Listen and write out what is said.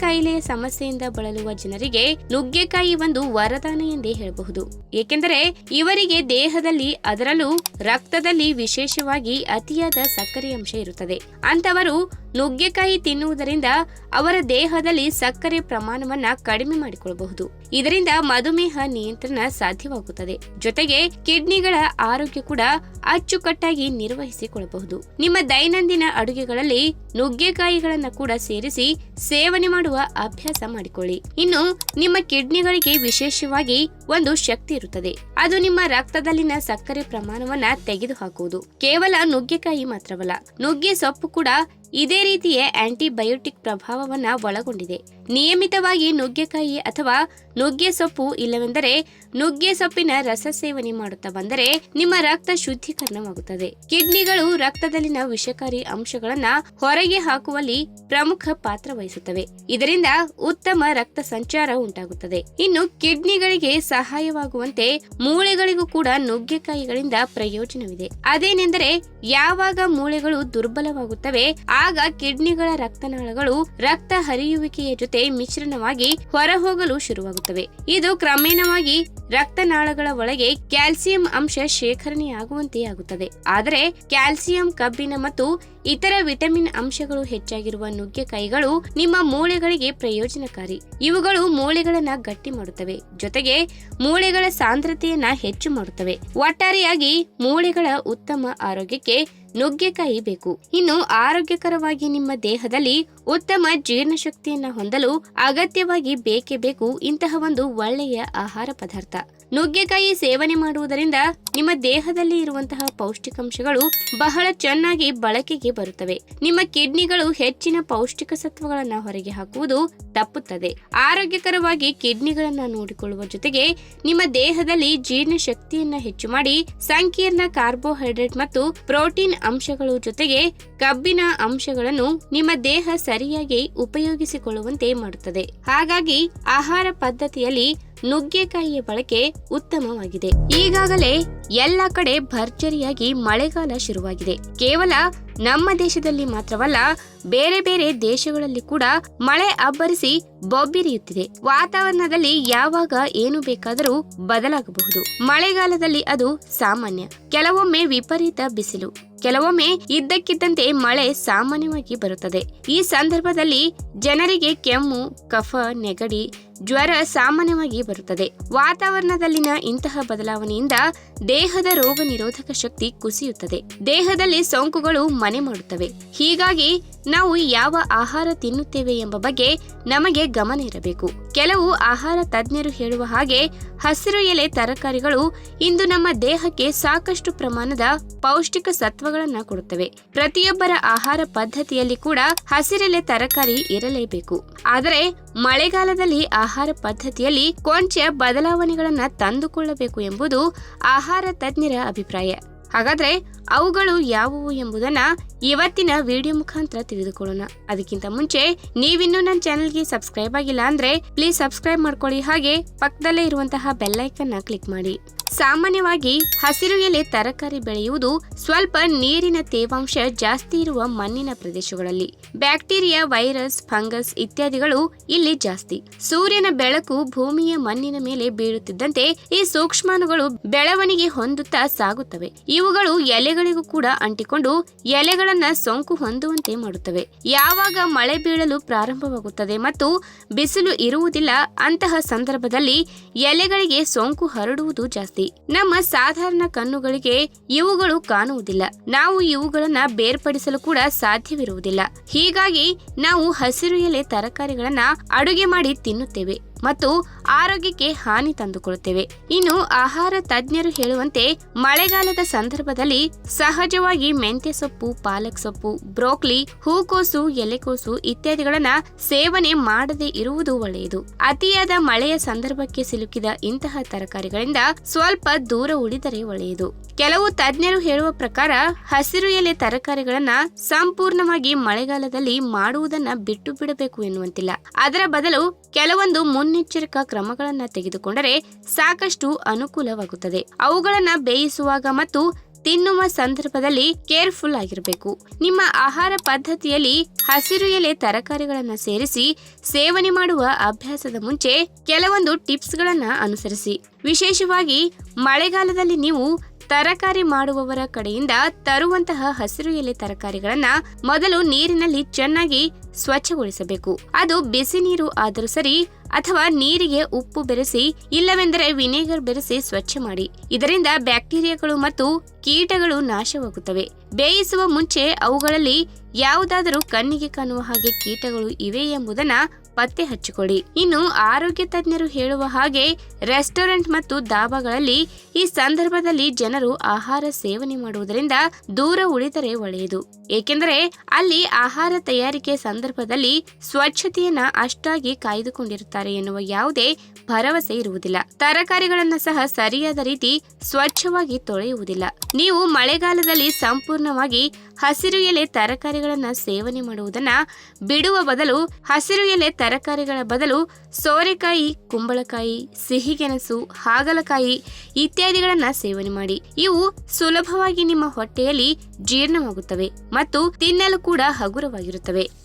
ಕಾಯಿಲೆಯ ಸಮಸ್ಯೆಯಿಂದ ಬಳಲುವ ಜನರಿಗೆ ನುಗ್ಗೆಕಾಯಿ ಒಂದು ವರದಾನ ಎಂದೇ ಹೇಳಬಹುದು. ಏಕೆಂದರೆ ಇವರಿಗೆ ದೇಹದಲ್ಲಿ, ಅದರಲ್ಲೂ ರಕ್ತದಲ್ಲಿ ವಿಶೇಷವಾಗಿ ಅತಿಯಾದ ಸಕ್ಕರೆ ಅಂಶ ಇರುತ್ತದೆ. ಅಂತವರು ನುಗ್ಗೆಕಾಯಿ ತಿನ್ನುವುದರಿಂದ ಅವರ ದೇಹದಲ್ಲಿ ಸಕ್ಕರೆ ಪ್ರಮಾಣವನ್ನ ಕಡಿಮೆ ಮಾಡಿಕೊಳ್ಳಬಹುದು. ಇದರಿಂದ ಮಧುಮೇಹ ನಿಯಂತ್ರಣ ಸಾಧ್ಯವಾಗುತ್ತದೆ. ಜೊತೆಗೆ ಕಿಡ್ನಿಗಳ ಆರೋಗ್ಯ ಕೂಡ ಅಚ್ಚುಕಟ್ಟಾಗಿ ನಿರ್ವಹಿಸಿಕೊಳ್ಳಬಹುದು. ನಿಮ್ಮ ದೈನಂದಿನ ಅಡುಗೆಗಳಲ್ಲಿ ನುಗ್ಗೆಕಾಯಿಗಳನ್ನ ಕೂಡ ಸೇರಿಸಿ ಸೇವನೆ ಮಾಡುವ ಅಭ್ಯಾಸ ಮಾಡಿಕೊಳ್ಳಿ. ಇನ್ನು ನಿಮ್ಮ ಕಿಡ್ನಿಗಳಿಗೆ ವಿಶೇಷವಾಗಿ ಒಂದು ಶಕ್ತಿ ಇರುತ್ತದೆ. ಅದು ನಿಮ್ಮ ರಕ್ತದಲ್ಲಿನ ಸಕ್ಕರೆ ಪ್ರಮಾಣವನ್ನ ತೆಗೆದುಹಾಕುವುದು. ಕೇವಲ ನುಗ್ಗೆಕಾಯಿ ಮಾತ್ರವಲ್ಲ, ನುಗ್ಗೆ ಸೊಪ್ಪು ಕೂಡ ಇದೇ ರೀತಿಯ ಆಂಟಿಬಯೋಟಿಕ್ ಪ್ರಭಾವವನ್ನು ಒಳಗೊಂಡಿದೆ. ನಿಯಮಿತವಾಗಿ ನುಗ್ಗೆಕಾಯಿ ಅಥವಾ ನುಗ್ಗೆ ಸೊಪ್ಪು ಇಲ್ಲವೆಂದರೆ ನುಗ್ಗೆ ಸೊಪ್ಪಿನ ರಸ ಸೇವನೆ ಮಾಡುತ್ತಾ ಬಂದರೆ ನಿಮ್ಮ ರಕ್ತ ಶುದ್ಧೀಕರಣವಾಗುತ್ತದೆ. ಕಿಡ್ನಿಗಳು ರಕ್ತದಲ್ಲಿನ ವಿಷಕಾರಿ ಅಂಶಗಳನ್ನ ಹೊರಗೆ ಹಾಕುವಲ್ಲಿ ಪ್ರಮುಖ ಪಾತ್ರ ವಹಿಸುತ್ತವೆ. ಇದರಿಂದ ಉತ್ತಮ ರಕ್ತ ಸಂಚಾರ ಉಂಟಾಗುತ್ತದೆ. ಇನ್ನು ಕಿಡ್ನಿಗಳಿಗೆ ಸಹಾಯವಾಗುವಂತೆ ಮೂಳೆಗಳಿಗೂ ಕೂಡ ನುಗ್ಗೆಕಾಯಿಗಳಿಂದ ಪ್ರಯೋಜನವಿದೆ. ಅದೇನೆಂದರೆ ಯಾವಾಗ ಮೂಳೆಗಳು ದುರ್ಬಲವಾಗುತ್ತವೆ, ಆಗ ಕಿಡ್ನಿಗಳ ರಕ್ತನಾಳಗಳು ರಕ್ತ ಹರಿಯುವಿಕೆಯ ಜೊತೆ ಮಿಶ್ರಣವಾಗಿ ಹೊರಹೋಗಲು ಶುರುವಾಗುತ್ತವೆ. ಇದು ಕ್ರಮೇಣವಾಗಿ ರಕ್ತನಾಳಗಳ ಒಳಗೆ ಕ್ಯಾಲ್ಸಿಯಂ ಅಂಶ ಶೇಖರಣೆಯಾಗುವಂತೆ ಆಗುತ್ತದೆ ಆದರೆ ಕ್ಯಾಲ್ಸಿಯಂ, ಕಬ್ಬಿಣ ಮತ್ತು ಇತರ ವಿಟಮಿನ್ ಅಂಶಗಳು ಹೆಚ್ಚಾಗಿರುವ ನುಗ್ಗೆಕಾಯಿಗಳು ನಿಮ್ಮ ಮೂಳೆಗಳಿಗೆ ಪ್ರಯೋಜನಕಾರಿ. ಇವುಗಳು ಮೂಳೆಗಳನ್ನ ಗಟ್ಟಿ ಮಾಡುತ್ತವೆ. ಜೊತೆಗೆ ಮೂಳೆಗಳ ಸಾಂದ್ರತೆಯನ್ನ ಹೆಚ್ಚು ಮಾಡುತ್ತವೆ. ಒಟ್ಟಾರೆಯಾಗಿ ಮೂಳೆಗಳ ಉತ್ತಮ ಆರೋಗ್ಯಕ್ಕೆ ನುಗ್ಗೆಕಾಯಿ ಬೇಕು. ಇನ್ನು ಆರೋಗ್ಯಕರವಾಗಿ ನಿಮ್ಮ ದೇಹದಲ್ಲಿ ಉತ್ತಮ ಜೀರ್ಣಶಕ್ತಿಯನ್ನ ಹೊಂದಲು ಅಗತ್ಯವಾಗಿ ಬೇಕೇ ಬೇಕು ಇಂತಹ ಒಂದು ಒಳ್ಳೆಯ ಆಹಾರ ಪದಾರ್ಥ. ನುಗ್ಗೆಕಾಯಿ ಸೇವನೆ ಮಾಡುವುದರಿಂದ ನಿಮ್ಮ ದೇಹದಲ್ಲಿ ಇರುವಂತಹ ಪೌಷ್ಟಿಕಾಂಶಗಳು ಬಹಳ ಚೆನ್ನಾಗಿ ಬಳಕೆಗೆ ಬರುತ್ತವೆ. ನಿಮ್ಮ ಕಿಡ್ನಿಗಳು ಹೆಚ್ಚಿನ ಪೌಷ್ಟಿಕ ಸತ್ವಗಳನ್ನ ಹೊರಗೆ ಹಾಕುವುದು ತಪ್ಪುತ್ತದೆ. ಆರೋಗ್ಯಕರವಾಗಿ ಕಿಡ್ನಿಗಳನ್ನ ನೋಡಿಕೊಳ್ಳುವ ಜೊತೆಗೆ ನಿಮ್ಮ ದೇಹದಲ್ಲಿ ಜೀರ್ಣ ಶಕ್ತಿಯನ್ನ ಹೆಚ್ಚು ಮಾಡಿ, ಸಂಕೀರ್ಣ ಕಾರ್ಬೋಹೈಡ್ರೇಟ್ ಮತ್ತು ಪ್ರೋಟೀನ್ ಅಂಶಗಳು ಜೊತೆಗೆ ಕಬ್ಬಿನ ಅಂಶಗಳನ್ನು ನಿಮ್ಮ ದೇಹ ಸರಿಯಾಗಿ ಉಪಯೋಗಿಸಿಕೊಳ್ಳುವಂತೆ ಮಾಡುತ್ತದೆ. ಹಾಗಾಗಿ ಆಹಾರ ಪದ್ಧತಿಯಲ್ಲಿ ನುಗ್ಗೆಕಾಯಿಯ ಬಳಕೆ ಉತ್ತಮವಾಗಿದೆ. ಈಗಾಗಲೇ ಎಲ್ಲ ಕಡೆ ಭರ್ಜರಿಯಾಗಿ ಮಳೆಗಾಲ ಶುರುವಾಗಿದೆ. ಕೇವಲ ನಮ್ಮ ದೇಶದಲ್ಲಿ ಮಾತ್ರವಲ್ಲ, ಬೇರೆ ಬೇರೆ ದೇಶಗಳಲ್ಲಿ ಕೂಡ ಮಳೆ ಅಬ್ಬರಿಸಿ ಬೊಬ್ಬಿರಿಯುತ್ತಿದೆ. ವಾತಾವರಣದಲ್ಲಿ ಯಾವಾಗ ಏನು ಬೇಕಾದರೂ ಬದಲಾಗಬಹುದು. ಮಳೆಗಾಲದಲ್ಲಿ ಅದು ಸಾಮಾನ್ಯ. ಕೆಲವೊಮ್ಮೆ ವಿಪರೀತ ಬಿಸಿಲು. ಕೆಲವೊಮ್ಮೆ ಇದ್ದಕ್ಕಿದ್ದಂತೆ ಮಳೆ ಸಾಮಾನ್ಯವಾಗಿ ಬರುತ್ತದೆ. ಈ ಸಂದರ್ಭದಲ್ಲಿ ಜನರಿಗೆ ಕೆಮ್ಮು ಕಫ ನೆಗಡಿ ಜ್ವರ ಸಾಮಾನ್ಯವಾಗಿ ಬರುತ್ತದೆ. ವಾತಾವರಣದಲ್ಲಿನ ಇಂತಹ ಬದಲಾವಣೆಯಿಂದ ದೇಹದ ರೋಗ ನಿರೋಧಕ ಶಕ್ತಿ ಕುಸಿಯುತ್ತದೆ. ದೇಹದಲ್ಲಿ ಸೋಂಕುಗಳು ಮನೆ ಮಾಡುತ್ತವೆ. ಹೀಗಾಗಿ ನಾವು ಯಾವ ಆಹಾರ ತಿನ್ನುತ್ತೇವೆ ಎಂಬ ಬಗ್ಗೆ ನಮಗೆ ಗಮನ ಇರಬೇಕು. ಕೆಲವು ಆಹಾರ ತಜ್ಞರು ಹೇಳುವ ಹಾಗೆ ಹಸಿರು ಎಲೆ ತರಕಾರಿಗಳು ಇಂದು ನಮ್ಮ ದೇಹಕ್ಕೆ ಸಾಕಷ್ಟು ಪ್ರಮಾಣದ ಪೌಷ್ಟಿಕ ಸತ್ವಗಳನ್ನು ಕೊಡುತ್ತವೆ. ಪ್ರತಿಯೊಬ್ಬರ ಆಹಾರ ಪದ್ಧತಿಯಲ್ಲಿ ಕೂಡ ಹಸಿರೆಲೆ ತರಕಾರಿ ಇರಲೇಬೇಕು. ಆದರೆ ಮಳೆಗಾಲದಲ್ಲಿ ಆಹಾರ ಪದ್ಧತಿಯಲ್ಲಿ ಕೊಂಚ ಬದಲಾವಣೆಗಳನ್ನು ತಂದುಕೊಳ್ಳಬೇಕು ಎಂಬುದು ಆಹಾರ ತಜ್ಞರ ಅಭಿಪ್ರಾಯ. ಹಾಗಾದ್ರೆ ಅವುಗಳು ಯಾವುವು ಎಂಬುದನ್ನ ಇವತ್ತಿನ ವಿಡಿಯೋ ಮುಖಾಂತರ ತಿಳಿದುಕೊಳ್ಳೋಣ. ಅದಕ್ಕಿಂತ ಮುಂಚೆ ನೀವಿನ್ನೂ ನನ್ನ ಚಾನಲ್ಗೆ ಸಬ್ಸ್ಕ್ರೈಬ್ ಆಗಿಲ್ಲ ಅಂದ್ರೆ ಪ್ಲೀಸ್ ಸಬ್ಸ್ಕ್ರೈಬ್ ಮಾಡ್ಕೊಳ್ಳಿ. ಹಾಗೆ ಪಕ್ಕದಲ್ಲೇ ಇರುವಂತಹ ಬೆಲ್ಲೈಕನ್ನ ಕ್ಲಿಕ್ ಮಾಡಿ. ಸಾಮಾನ್ಯವಾಗಿ ಹಸಿರು ಎಲೆ ತರಕಾರಿ ಬೆಳೆಯುವುದು ಸ್ವಲ್ಪ ನೀರಿನ ತೇವಾಂಶ ಜಾಸ್ತಿ ಇರುವ ಮಣ್ಣಿನ ಪ್ರದೇಶಗಳಲ್ಲಿ. ಬ್ಯಾಕ್ಟೀರಿಯಾ, ವೈರಸ್, ಫಂಗಸ್ ಇತ್ಯಾದಿಗಳು ಇಲ್ಲಿ ಜಾಸ್ತಿ. ಸೂರ್ಯನ ಬೆಳಕು ಭೂಮಿಯ ಮಣ್ಣಿನ ಮೇಲೆ ಬೀಳುತ್ತಿದ್ದಂತೆ ಈ ಸೂಕ್ಷ್ಮಾಣುಗಳು ಬೆಳವಣಿಗೆ ಹೊಂದುತ್ತಾ ಸಾಗುತ್ತವೆ. ಇವುಗಳು ಎಲೆಗಳಿಗೂ ಕೂಡ ಅಂಟಿಕೊಂಡು ಎಲೆಗಳನ್ನ ಸೋಂಕು ಹೊಂದುವಂತೆ ಮಾಡುತ್ತವೆ. ಯಾವಾಗ ಮಳೆ ಬೀಳಲು ಪ್ರಾರಂಭವಾಗುತ್ತದೆ ಮತ್ತು ಬಿಸಿಲು ಇರುವುದಿಲ್ಲ, ಅಂತಹ ಸಂದರ್ಭದಲ್ಲಿ ಎಲೆಗಳಿಗೆ ಸೋಂಕು ಹರಡುವುದು ಜಾಸ್ತಿ. ನಮ್ಮ ಸಾಧಾರಣ ಕಣ್ಣುಗಳಿಗೆ ಇವುಗಳು ಕಾಣುವುದಿಲ್ಲ. ನಾವು ಇವುಗಳನ್ನ ಬೇರ್ಪಡಿಸಲು ಕೂಡ ಸಾಧ್ಯವಿರುವುದಿಲ್ಲ. ಹೀಗಾಗಿ ನಾವು ಹಸಿರು ಎಲೆ ತರಕಾರಿಗಳನ್ನ ಅಡುಗೆ ಮಾಡಿ ತಿನ್ನುತ್ತೇವೆ. ಮತ್ತು ಆರೋಗ್ಯಕ್ಕೆ ಹಾನಿ ತಂದುಕೊಳ್ಳುತ್ತೇವೆ ಇನ್ನು ಆಹಾರ ತಜ್ಞರು ಹೇಳುವಂತೆ ಮಳೆಗಾಲದ ಸಂದರ್ಭದಲ್ಲಿ ಸಹಜವಾಗಿ ಮೆಂತ್ಯ ಸೊಪ್ಪು, ಪಾಲಕ್ ಸೊಪ್ಪು, ಬ್ರೋಕ್ಲಿ, ಹೂಕೋಸು, ಎಲೆಕೋಸು ಇತ್ಯಾದಿಗಳನ್ನ ಸೇವನೆ ಮಾಡದೇ ಇರುವುದು ಒಳ್ಳೆಯದು. ಅತಿಯಾದ ಮಳೆಯ ಸಂದರ್ಭಕ್ಕೆ ಸಿಲುಕಿದ ಇಂತಹ ತರಕಾರಿಗಳಿಂದ ಸ್ವಲ್ಪ ದೂರ ಉಳಿದರೆ ಒಳ್ಳೆಯದು. ಕೆಲವು ತಜ್ಞರು ಹೇಳುವ ಪ್ರಕಾರ ಹಸಿರು ಎಲೆ ತರಕಾರಿಗಳನ್ನ ಸಂಪೂರ್ಣವಾಗಿ ಮಳೆಗಾಲದಲ್ಲಿ ಮಾಡುವುದನ್ನ ಬಿಟ್ಟು ಬಿಡಬೇಕು ಎನ್ನುವಂತಿಲ್ಲ. ಅದರ ಬದಲು ಕೆಲವೊಂದು ಮುನ್ನೆಚ್ಚರಿಕಾ ಕ್ರಮಗಳನ್ನ ತೆಗೆದುಕೊಂಡರೆ ಸಾಕಷ್ಟು ಅನುಕೂಲವಾಗುತ್ತದೆ. ಅವುಗಳನ್ನ ಬೇಯಿಸುವಾಗ ಮತ್ತು ತಿನ್ನುವ ಸಂದರ್ಭದಲ್ಲಿ ಕೇರ್ಫುಲ್ ಆಗಿರಬೇಕು. ನಿಮ್ಮ ಆಹಾರ ಪದ್ಧತಿಯಲ್ಲಿ ಹಸಿರು ಎಲೆ ತರಕಾರಿಗಳನ್ನು ಸೇರಿಸಿ ಸೇವನೆ ಮಾಡುವ ಅಭ್ಯಾಸದ ಮುಂಚೆ ಕೆಲವೊಂದು ಟಿಪ್ಸ್ ಗಳನ್ನ ಅನುಸರಿಸಿ. ವಿಶೇಷವಾಗಿ ಮಳೆಗಾಲದಲ್ಲಿ ನೀವು ತರಕಾರಿ ಮಾಡುವವರ ಕಡೆಯಿಂದ ತರುವಂತಹ ಹಸಿರು ಎಲೆ ತರಕಾರಿಗಳನ್ನ ಮೊದಲು ನೀರಿನಲ್ಲಿ ಚೆನ್ನಾಗಿ ಸ್ವಚ್ಛಗೊಳಿಸಬೇಕು. ಅದು ಬಿಸಿ ನೀರು ಆದರೂ ಸರಿ ಅಥವಾ ನೀರಿಗೆ ಉಪ್ಪು ಬೆರೆಸಿ, ಇಲ್ಲವೆಂದರೆ ವಿನೆಗರ್ ಬೆರೆಸಿ ಸ್ವಚ್ಛ ಮಾಡಿ. ಇದರಿಂದ ಬ್ಯಾಕ್ಟೀರಿಯಾಗಳು ಮತ್ತು ಕೀಟಗಳು ನಾಶವಾಗುತ್ತವೆ. ಬೇಯಿಸುವ ಮುಂಚೆ ಅವುಗಳಲ್ಲಿ ಯಾವುದಾದರೂ ಕಣ್ಣಿಗೆ ಕಾಣುವ ಹಾಗೆ ಕೀಟಗಳು ಇವೆ ಎಂಬುದನ್ನ ಪತ್ತೆ ಹಚ್ಚಿಕೊಳ್ಳಿ. ಇನ್ನು ಆರೋಗ್ಯ ತಜ್ಞರು ಹೇಳುವ ಹಾಗೆ ರೆಸ್ಟೋರೆಂಟ್ ಮತ್ತು ದಾಬಾಗಳಲ್ಲಿ ಈ ಸಂದರ್ಭದಲ್ಲಿ ಜನರು ಆಹಾರ ಸೇವನೆ ಮಾಡುವುದರಿಂದ ದೂರ ಉಳಿದರೆ ಒಳ್ಳೆಯದು. ಏಕೆಂದರೆ ಅಲ್ಲಿ ಆಹಾರ ತಯಾರಿಕೆ ಸಂದರ್ಭದಲ್ಲಿ ಸ್ವಚ್ಛತೆಯನ್ನ ಅಷ್ಟಾಗಿ ಕಾಯ್ದುಕೊಂಡಿರುತ್ತಾರೆ. ಎನ್ನುವ ಯಾವುದೇ ಭರವಸೆ ಇರುವುದಿಲ್ಲ. ತರಕಾರಿಗಳನ್ನು ಸಹ ಸರಿಯಾದ ರೀತಿ ಸ್ವಚ್ಛವಾಗಿ ತೊಳೆಯುವುದಿಲ್ಲ. ನೀವು ಮಳೆಗಾಲದಲ್ಲಿ ಸಂಪೂರ್ಣವಾಗಿ ಹಸಿರು ಎಲೆ ತರಕಾರಿಗಳನ್ನ ಸೇವನೆ ಮಾಡುವುದನ್ನ ಬಿಡುವ ಬದಲು ಹಸಿರು ಎಲೆ ತರಕಾರಿಗಳ ಬದಲು ಸೋರೆಕಾಯಿ, ಕುಂಬಳಕಾಯಿ, ಸಿಹಿಗೆಣಸು, ಹಾಗಲಕಾಯಿ ಇತ್ಯಾದಿಗಳನ್ನ ಸೇವನೆ ಮಾಡಿ. ಇವು ಸುಲಭವಾಗಿ ನಿಮ್ಮ ಹೊಟ್ಟೆಯಲ್ಲಿ ಜೀರ್ಣವಾಗುತ್ತವೆ ಮತ್ತು ತಿನ್ನಲು ಕೂಡ ಹಗುರವಾಗಿರುತ್ತವೆ.